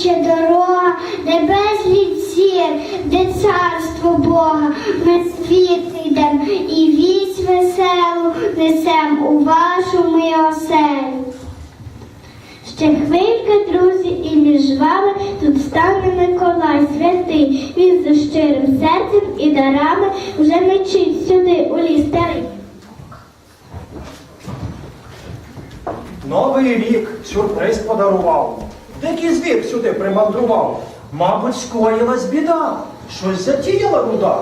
тече дорога, де безліч зір, де царство Бога. Ми звідти йдем і вість веселу несем у вашу ми оселю. Ще хвилька, друзі, і між вами тут стане Миколай святий. Він за щирим серцем і дарами вже мчить сюди у ліс. Новий рік сюрприз подарував. Дикий звір сюди примандрував. Мабуть, скоїлась біда. Щось затіяла руда.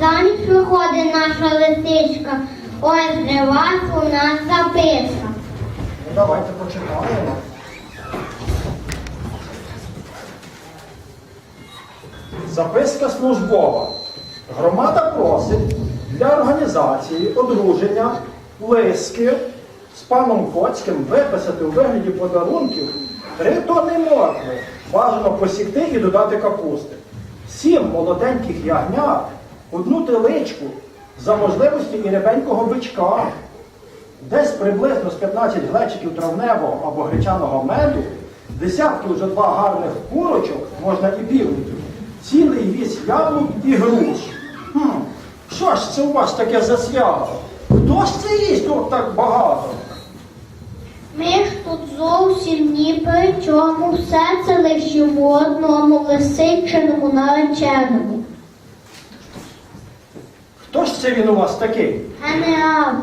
Заміж виходить наша лисичка. Ось для вас у нас записка. Ну, давайте почитаємо. Записка службова. Громада просить для організації одруження лиски з паном Коцьким виписати у вигляді подарунків три тонни моркви. Бажано посікти і додати капусти. Сім молоденьких ягнят, одну теличку, за можливості і рябенького бичка. Десь приблизно з 15 глечиків травневого або гречаного меду, десятки вже два гарних курочок, можна і півників, цілий вісь яблук і груш. Що ж це у вас таке за свято? Хто ж це їсть от так багато? Ми ж тут зовсім ні при чому, все це лише в одному лисичиному нареченому. Хто ж це він у вас такий? Генерал.